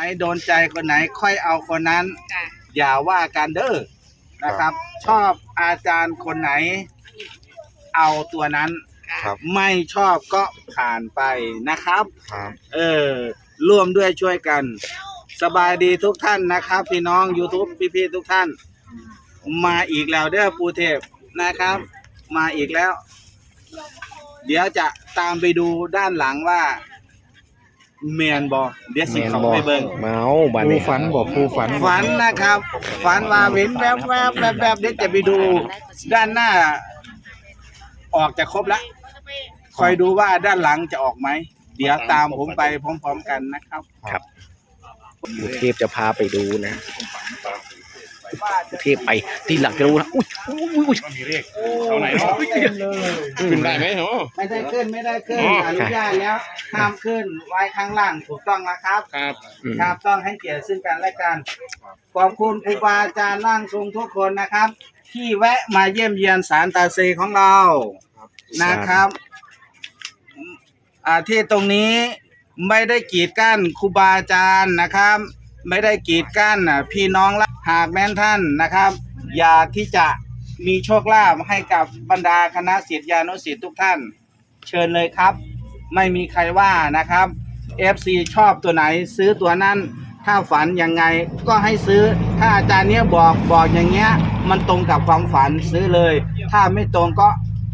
ไหนโดนใจคนไหนค่อยเอาคนนั้นค่ะอย่าว่ากันเด้อนะครับ ชอบอาจารย์คนไหน เอาตัวนั้น ค่ะครับ ไม่ชอบก็ผ่านไปนะครับ ครับ เออ ร่วมด้วยช่วยกัน สบายดีทุกท่านนะครับ พี่น้อง YouTube พี่ๆทุกท่าน มาอีกแล้วเด้อปูเทพนะครับ มาอีกแล้ว เดี๋ยวจะตามไปดูด้านหลังว่า เมียนบอเดี๋ยวสิเขาไปเบิ่งเมาบันผู้นี้ฝันบอกผู้ฝันฝันนะครับ ฝันว่าเห็นแวบๆแวบๆแวบๆเดี๋ยวจะไปดู ด้านหน้า ออกจะครบแล้วคอยดูว่าด้านหลังจะออกไหม เดี๋ยวตามผมไปพร้อม ๆ กันนะครับปู่เทพจะพาไปดูนะปู่ เทพไปที่หลังจะรู้นะอุ้ยอุ้ยอุ้ยเอาไหนเนาะขึ้นได้ไหมเหรอไม่ได้ขึ้นไม่ได้ขึ้นอ๋ออนุญาตแล้วห้ามขึ้นไว้ข้างล่างถูกต้องนะครับครับอืมครับต้องให้เกียรติซึ่งกันและกันขอบคุณครูบาอาจารย์ร่างทรงทุกคนนะครับ ที่แวะมาเยี่ยมเยียนสารตาเซของเรานะครับอ่าที่ตรงนี้ไม่ได้กีดกั้นครูบาอาจารย์นะครับ ไม่ได้กีดกั้นอะพี่น้องละ หากแม้นท่านนะครับ อยากที่จะมีโชคลาภให้กับบรรดาคณะศิษยานุศิษย์ทุกท่าน เชิญเลยครับ ไม่มีใครว่านะครับ FC ชอบตัวไหนซื้อตัวนั้น ถ้าฝันยังไงก็ให้ซื้อ ถ้าอาจารย์เนี้ยบอกบอกอย่างเงี้ย มันตรงกับความฝันซื้อเลย ถ้าไม่ตรงก็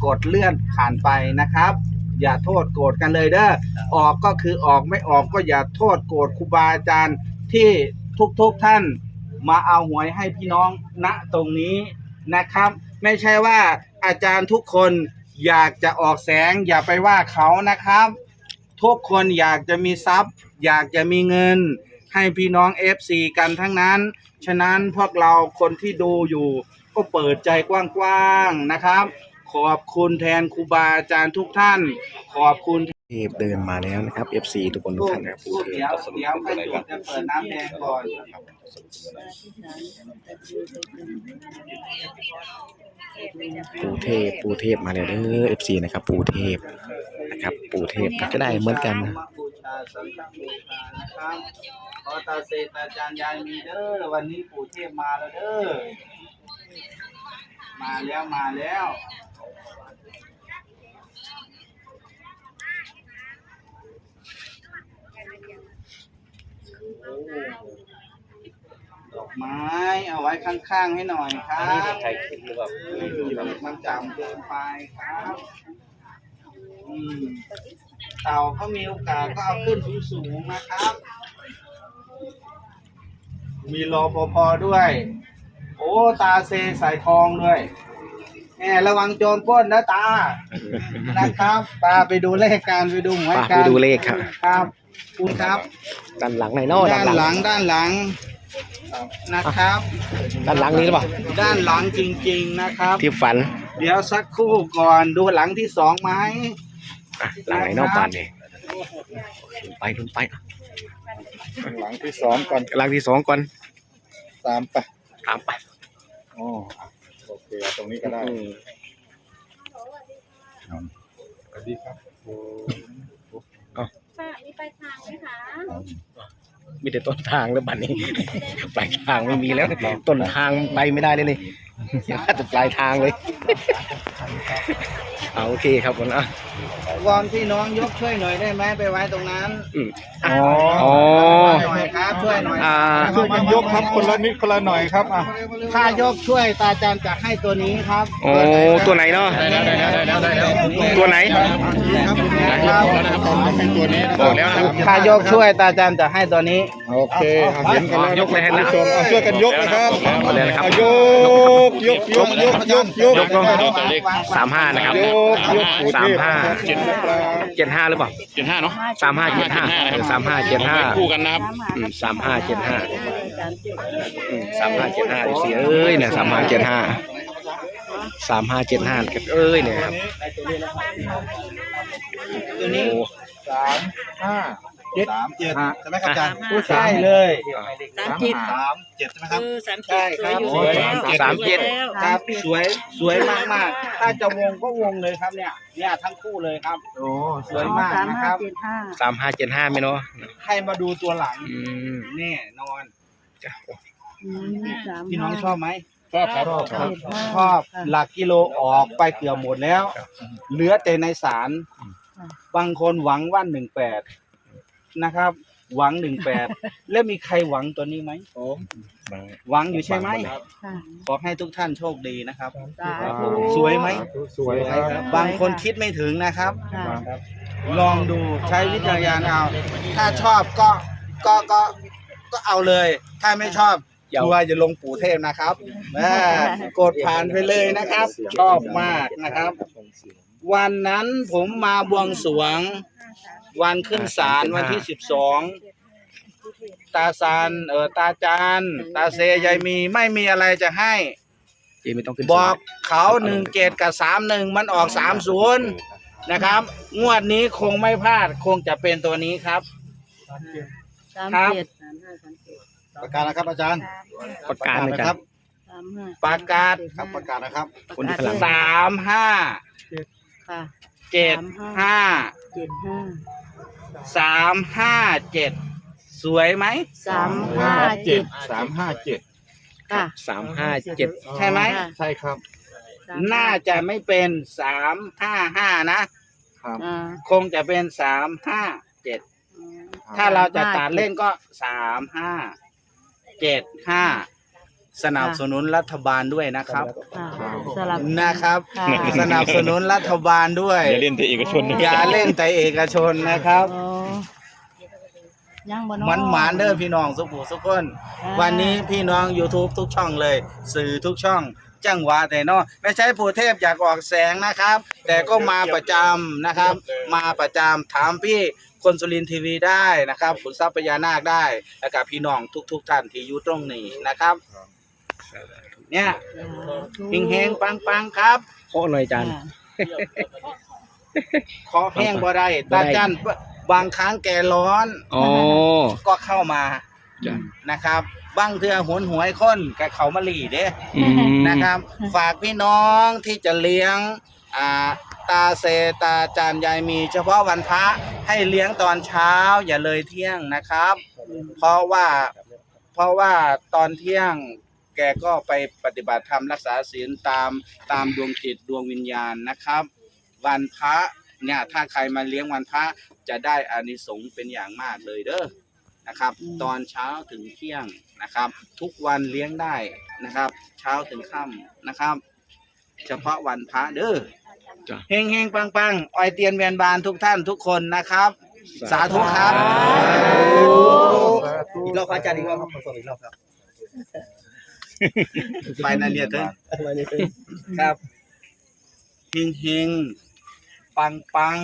กดเลื่อนผ่านไปนะครับ อย่าโทษโกรธกันเลยเด้อออกก็คือออกไม่ออกก็อย่าโทษโกรธครูบาอาจารย์ที่ทุกๆท่าน มาเอาหวยให้พี่น้องณตรงนี้นะครับ ไม่ใช่ว่าอาจารย์ทุกคนอยากจะออกแสงอย่าไปว่าเขานะครับ ทุกคนอยากจะมีทรัพย์ อยากจะมีเงิน ให้พี่น้อง FC กันทั้งนั้น ฉะนั้นพวกเราคนที่ดูอยู่ ก็เปิดใจกว้างๆนะครับ ขอบคุณแทนครูบาอาจารย์ทุกท่าน ขอบคุณ เทพเดินมาแล้วนะครับ FC ทุกคนทุกท่านนะครับปู่เดี๋ยวเดี๋ยวให้จุดจะเปิดน้ำแดงก่อนปูเทพปูเทพมาแล้วเด้อ FC นะครับ ปูเทพนะครับ ปูเทพก็ได้เหมือนกันนะบูชาสังฆบูชานะครับขอตาเซตาจารย์ยายมีเด้อวันนี้ปูเทพมาแล้วเด้อมาแล้วมาแล้ว ดอกไม้เอาไว้ข้างๆให้หน่อยครับใครคิดหรือเปล่ามันจำเกินไปครับอืมเต่าเขามีโอกาสก็เอาขึ้นสูงๆนะครับ มีรอปภด้วย โอ้ตาเซใส่ทองด้วยแหมระวังโจรปล้นนะตา นะครับตาไปดูเลขการไปดูหวยไปกันไปดูเลขครับ ครับ คุณครับ ด้านหลังไหนเนาะด้าด้านนหหลัลังงด้านหลังนะครับ ด้านหลังนี้หรือเปล่าด้านหลังจริง ๆนะครับ ที่ฝัน เดี๋ยวสักครู่ก่อนดูหลังที่สองไหมอะหลังไหนเนาะบานนี่ไปลุ้นไปอะหลังที่สองก่อนหลังที่สองก่อนตามไปตามไปอ๋อโอเคเอาตรงนี้ก็ได้อืมสวัสดีครับ ค่ะมีปลายทางไหมคะมีแต่ต้นทางแล้วบัดนี้ ปลายทางไม่มีแล้ว ต้นทางไปไม่ได้เลยนี่ เดี๋ยวจะปลายทางเลย เอาโอเคครับผมอะวอนพี่น้องยกช่วยหน่อยได้ไหมไปไว้ตรงนั้นอืมอ๋ออ๋อหน่อยครับช่วยหน่อยอ่า ช่วยกันยกครับคนละนิดคนละหน่อยครับอะถ้ายกช่วยตาจันจะให้ตัวนี้ครับโอ้ตัวไหนเนาะ ตัวไหนครับเป็นตัวนี้บอกแล้วนะครับถ้ายกช่วยตาจันจะให้ตัวนี้ โอเคเอาเห็นกันแล้วยกเลยนะผู้ชมเอาช่วยกันยกนะครับเอาเลยนะครับ เอายกยกยกยกยกยกยกลงสามห้านะครับสามห้าเจ็ดห้าหรือเปล่าเจ็ดห้าเนาะสามห้าเจ็ดห้าสามห้าเจ็ดห้าคู่กันนะครับสามห้าเจ็ดห้าสามห้าเจ็ดห้าเสียเอ้ยเนี่ยสามห้าเจ็ดห้าสามห้าเจ็ดห้าเอ้ยเนี่ยครับตัวนี้โอ้สามห้า สามเจ็ดใช่ไหมครับอาจารย์ผู้ใช่เลยสามเจ็ดสามเจ็ดใช่ไหมครับเออสามใช่เจ็ดครับสวยอยู่แล้วสามเจ็ดแล้วครับสวยสวยมากมากๆถ้าจะวงก็วงเลยครับเนี่ยเนี่ยทั้งคู่เลยครับโอ้สวยมากนะครับสามห้าเจ็ดห้าไหมเนาะให้มาดูตัวหลังอืมแน่นอนจ้ะพี่น้องชอบไหมชอบครับชอบหลักกิโลออกไปเกือบหมดแล้ว เหลือแต่ในสารบางคนหวังว่าหนึ่งแปด นะครับ หวังหนึ่งแปดแล้วมีใครหวังตัวนี้ไหมหวังอยู่ใช่ไหมขอให้ทุกท่านโชคดีนะครับสวยไหม สวยครับ บางคนคิดไม่ถึงนะครับลองดูใช้วิจารณญาณเอา ถ้าชอบก็ก็ก็ก็เอาเลย ถ้าไม่ชอบอย่าตัวจะลงปู่เทพนะครับแม่กดผ่านไปเลยนะครับ ชอบมากนะครับ วันนั้นผมมาบวงสรวง วันขึ้นศาลวันที่สิบสองตาซานเออตาจานตาเซยายมีไม่มีอะไรจะให้ เจไม่ต้องขึ้นบอกเขาหนึ่งเจ็ดกับสามหนึ่งมันออกสามศูนย์นะครับ งวดนี้คงไม่พลาดคงจะเป็นตัวนี้ครับ สามครับเจ็ดประกาศนะครับอาจารย์ประกาศนะนะคครัรับ บสามห้าประกาศ ครับประกาศนะครับ คนที่พลัง สามห้าค่ะเจ็ดห้าเจ็ดห้า สามห้าเจ็ดสวยไหมสามห้าเจ็ดสามห้าเจ็ดค่ะ สามห้าเจ็ดใช่ไหมค่ะ ใช่ครับสมน่าจะไม่เป็นสามห้าห้านะครับอ่าคงจะเป็นสามห้าเจ็ดอืมถ้าเราจะตัดเล่นก็สามห้าเจ็ดห้า สนับสนุนรัฐบาลด้วยนะครับค่ะสลับ นะครับ ค่ะ สนับสนุนรัฐบาลด้วย อย่าเล่นแต่เอกชนนะอย่าเล่นแต่เอกชนนะครับ โอ้ยังบ่เาะมันหมานเด้อพี่น้องสุขุสุขคน อ่า วันนี้พี่น้อง YouTube ทุกช่องเลย สื่อทุกช่อง จังหวะแต่เนอะไม่ใช่ปู่เทพอยากออกแสงนะครับ แต่ก็มาประจำนะครับ มาประจำถามพี่คนสุรินทร์ทีวีได้นะครับขุนทรัพย์พญานาคได้ แล้วกับพี่น้องทุก ๆ ท่านที่อยู่ตรงนี้นะครับ เนี่ยเฮงๆปังๆครับโค้หน่อยอาจารย์ค่ะขอแห้งบ่ได้ตาจันบางครั้งแกร้อนอ๋อก็เข้ามาจ้ะนะครับบางเทือหวนหวยคนกับเขามาหลีเด้อืมนะครับ ฝากพี่น้องที่จะเลี้ยงอ่าตาเซตาจานยายมี เฉพาะวันพระให้เลี้ยงตอนเช้าอย่าเลยเที่ยงนะครับ เพราะว่าเพราะว่าตอนเที่ยง แกก็ไปปฏิบัติธรรมรักษาศีลตามตามดวงจิตดวงวิญญาณนะครับ วันพระเนี่ยถ้าใครมาเลี้ยงวันพระจะได้อานิสงส์เป็นอย่างมากเลยเด้อนะครับ ตอนเช้าถึงเที่ยงนะครับ ทุกวันเลี้ยงได้นะครับ เช้าถึงค่ำนะครับ เฉพาะวันพระเด้อจ้ะ เฮงเฮงปังปังออยเตียนเวียนบานทุกท่านทุกคนนะครับ สาธุครับ อีกรอบอาจารย์อีกรอบครับขอส่งอีกรอบครับ ไปนั่นเนี่ยเถอะครับ เฮงเฮงปังปัง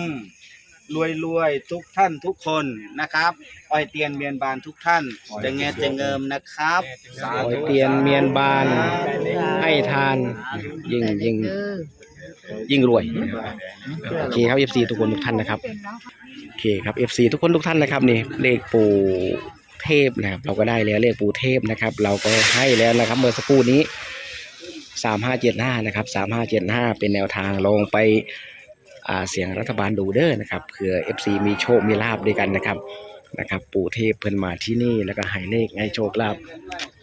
รวยรวยทุกท่านทุกคนนะครับออยเตียนเมียนบานทุกท่านจะแงจะเงิมนะครับสาขอธุเตียนเมียนบาน ให้ทาน ยิ่งยิ่งเออยิ่งรวย โอเคครับ FC ทุกคนทุกท่านนะครับ โอเคครับ FC ทุกคนทุกท่านนะครับนี่เลขปู่ เทพนะครับ เราก็ได้แล้วเลขปู่เทพนะครับ เราก็ให้แล้วนะครับ เมื่อสักครู่นี้สามห้าเจ็ดห้านะครับสามห้าเจ็ดห้าเป็นแนวทางลงไปเสียงรัฐบาลดูเด้อนะครับเผื่อ FC มีโชคมีลาบด้วยกันนะครับนะครับ ปู่เทพเพิ่นมาที่นี่แล้วก็ให้เลขให้โชคลาภ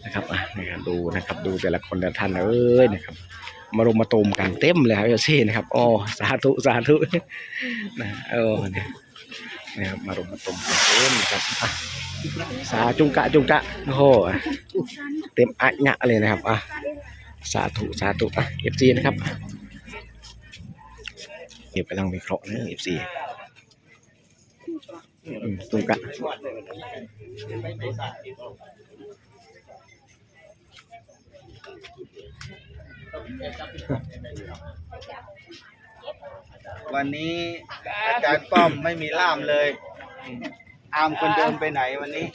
นะครับอะนะครับดูนะครับดูแต่ละคนแต่ละท่านเอ้ยนะครับ มารุมมาตุมกันเต็มเลยครับเอซี่นะครับอ๋อสาธุสาธุนะเออเนี่ยนะครับมารุมมาตุมเต็มครับอะสาจุงกะจุงกะโอ้โหเต็มอะงะเลยนะครับอะสาธุสาธุอะเอฟซีนะครับเก็บกำลังวิเคราะห์นะเอฟซีจุงกะ วันนี้อาจารย์ป้อมไม่มีล่ามเลยอามคนเดิมไปไหนวันนี้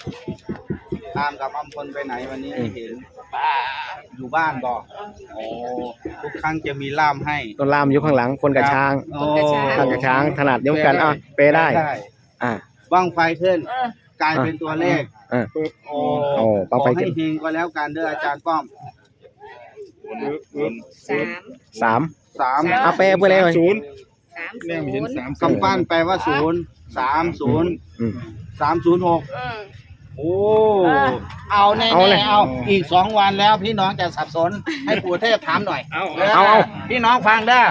อามกับอำพลไปไหนวันนี้ไม่เห็นอยู่บ้านบอกโอ้ทุกครั้งจะมีล่ามให้ต้นลามอยู่ข้างหลังคนกับช้างโอ้ข้างกับช้างถนัดยกกันอะเปได้ อะบังไฟขึ้นเออกลายเป็นตัวเลขเออโอ้โอ้บั้งไฟขอขึ้ให้นเฮงก็แล้วกันเด้ออาจารย์ป้อมสามสามสามเอาแปลไปเลยศูนย์สามแม่เห็นศูนย์สามกำปั้นแปลว่าศูนย์สามศูนย์อืม สามศูนย์หกเออโอ้เออเอาแน่เอาเลยๆเอาอีกสองวันแล้วพี่น้องจะสับสนให้ปู่เทพถามหน่อยเอาเอาเอาพี่น้องฟังเด้อ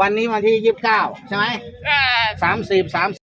วันนี้วันที่ยี่สิบเก้าใช่ไหมเออสามสิบสาม